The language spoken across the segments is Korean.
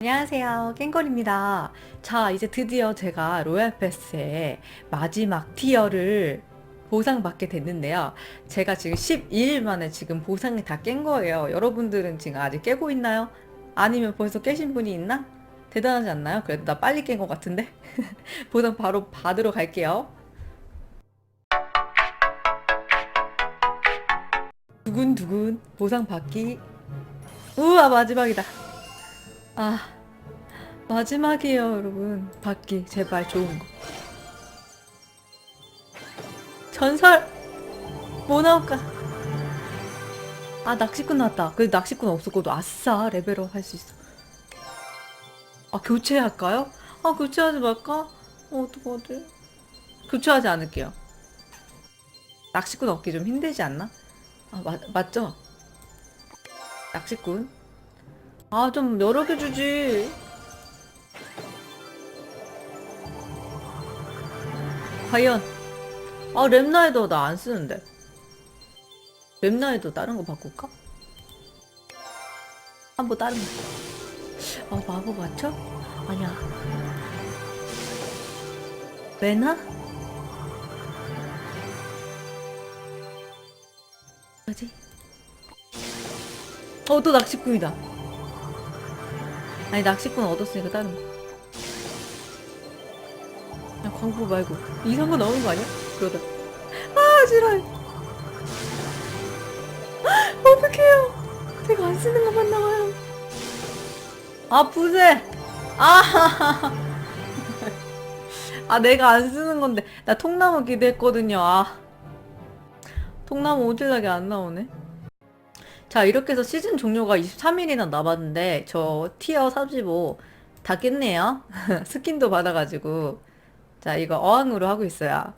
안녕하세요. 깽걸입니다. 자, 이제 드디어 제가 로얄 패스의 마지막 티어를 보상받게 됐는데요. 제가 지금 12일 만에 지금 보상이 다 깬 거예요. 여러분들은 지금 아직 깨고 있나요? 아니면 벌써 깨신 분이 있나? 대단하지 않나요? 그래도 나 빨리 깬 것 같은데? 보상 바로 받으러 갈게요. 두근두근 보상 받기. 우와, 마지막이다. 아, 마지막이에요, 여러분. 받기, 제발 좋은 거. 전설! 뭐 나올까? 아, 낚시꾼 나왔다. 그래도 낚시꾼 없었고도 아싸, 레벨업 할 수 있어. 아, 교체할까요? 아, 교체하지 말까? 어, 어떡하지? 교체하지 않을게요. 낚시꾼 얻기 좀 힘들지 않나? 아, 맞, 맞죠? 낚시꾼. 아, 좀 여러 개 주지. 과연. 아, 랩라이더 나 안 쓰는데. 랩라이더 다른 거 바꿀까? 한번 다른 거. 아, 마법 맞춰? 아니야. 레나? 뭐지? 어, 또 낚시꾼이다. 아니 낚시꾼 얻었으니까 다른 거. 야, 광고 말고 이상한 거 나오는 거 아니야? 그러다. 아 지랄. 어떡해요. 제가 안 쓰는 것만 나와요. 아 부세. 아. 아 내가 안 쓰는 건데 나 통나무 기대했거든요. 아. 통나무 오질나게 안 나오네. 자, 이렇게 해서 시즌 종료가 23일이나 남았는데, 저 티어 35 다 깼네요. 스킨도 받아가지고. 자, 이거 어항으로 하고 있어요.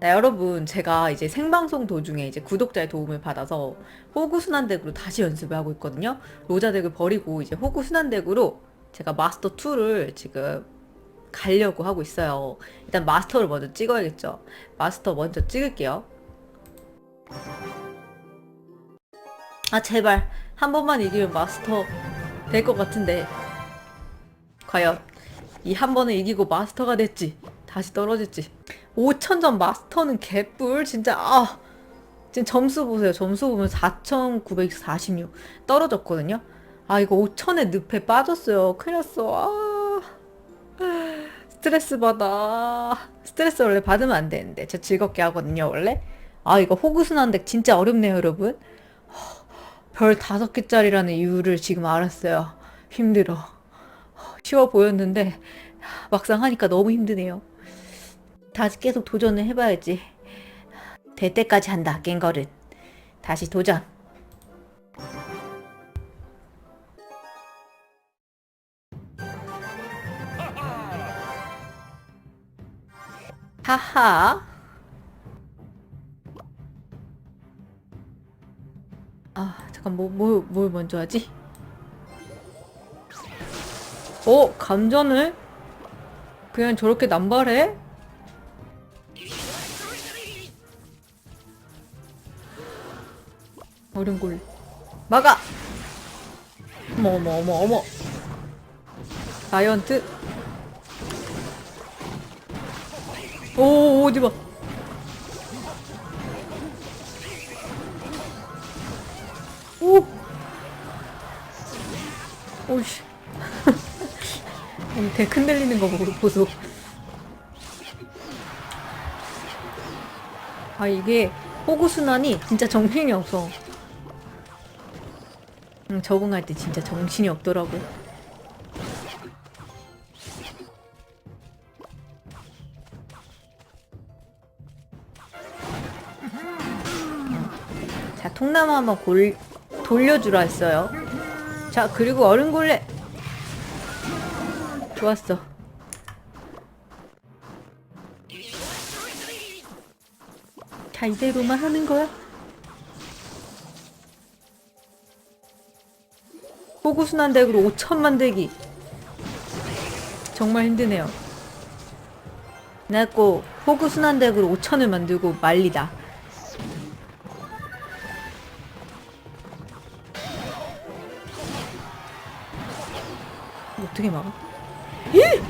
자, 여러분, 제가 이제 생방송 도중에 이제 구독자의 도움을 받아서 호구 순환덱으로 다시 연습을 하고 있거든요. 로자덱을 버리고 이제 호구 순환덱으로 제가 마스터 2를 지금 가려고 하고 있어요. 일단 마스터를 먼저 찍어야겠죠. 마스터 먼저 찍을게요. 아 제발. 한 번만 이기면 마스터 될 것 같은데. 과연 이 한 번을 이기고 마스터가 됐지 다시 떨어질지. 5천점 마스터는 개뿔. 진짜 아. 지금 점수 보세요. 점수 보면 4,946 떨어졌거든요. 아 이거 5천에 늪에 빠졌어요. 큰일 났어. 아. 스트레스 받아. 스트레스 원래 받으면 안 되는데. 저 즐겁게 하거든요 원래. 아 이거 호구순환덱 진짜 어렵네요 여러분 별 다섯 개짜리라는 이유를 지금 알았어요. 힘들어. 쉬워 보였는데 막상 하니까 너무 힘드네요. 다시 계속 도전을 해봐야지. 될 때까지 한다, 깽거릇. 다시 도전. 하하. 잠깐 뭐 뭐 뭘 먼저 하지? 어 감전을 그냥 저렇게 남발해? 어른골 막아! 어머 어머 어머 어머 자이언트 오 어디 봐 오! 오씨. 아니, 대 흔들리는 거 보고 보소. 아, 이게 호구순환이 진짜 정신이 없어. 응, 적응할 때 진짜 정신이 없더라고. 자, 통나무 한번 골, 돌려주라 했어요. 자, 그리고 얼음골레. 좋았어. 자, 이대로만 하는 거야? 호구순환 덱으로 5천만 대기. 정말 힘드네요. 내고 호구순환 덱으로 5천을 만들고 말리다. 어떻게 막아? 예!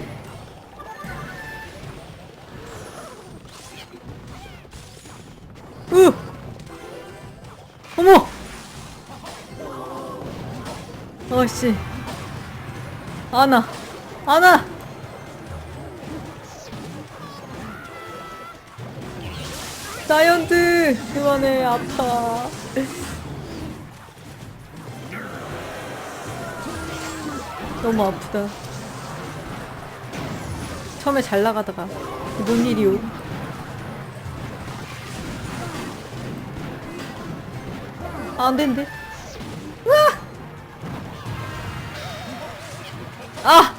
으! 어머! 아씨. 아나. 아나! 자이언트! 그만해, 아파. 너무 아프다. 처음에 잘 나가다가 뭔 일이오? 아, 안 된대. 으아! 아!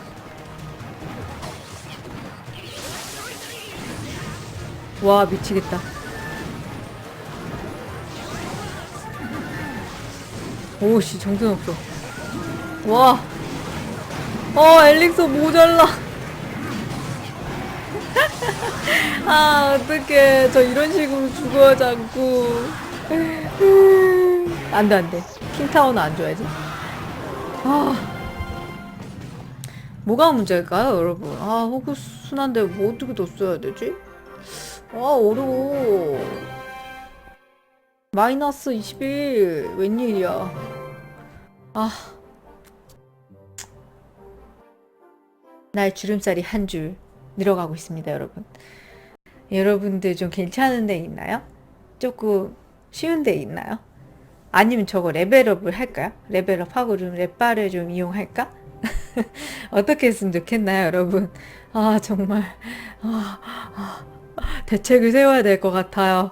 와, 미치겠다. 오씨, 정신없어. 와. 어, 엘릭서 모자라. 아, 어떡해. 저 이런 식으로 죽어야 자꾸. 안 돼, 안 돼. 킹타워는 안 줘야지. 아. 뭐가 문제일까요, 여러분? 아, 호구 순한데 뭐 어떻게 더 써야 되지? 아, 어려워. 마이너스 21. 웬일이야. 아. 날 주름살이 한 줄 늘어가고 있습니다, 여러분. 여러분들 좀 괜찮은 데 있나요? 조금 쉬운 데 있나요? 아니면 저거 레벨업을 할까요? 레벨업하고 좀 랩바를 좀 이용할까? 어떻게 했으면 좋겠나요, 여러분? 아, 정말. 아, 아, 대책을 세워야 될 것 같아요.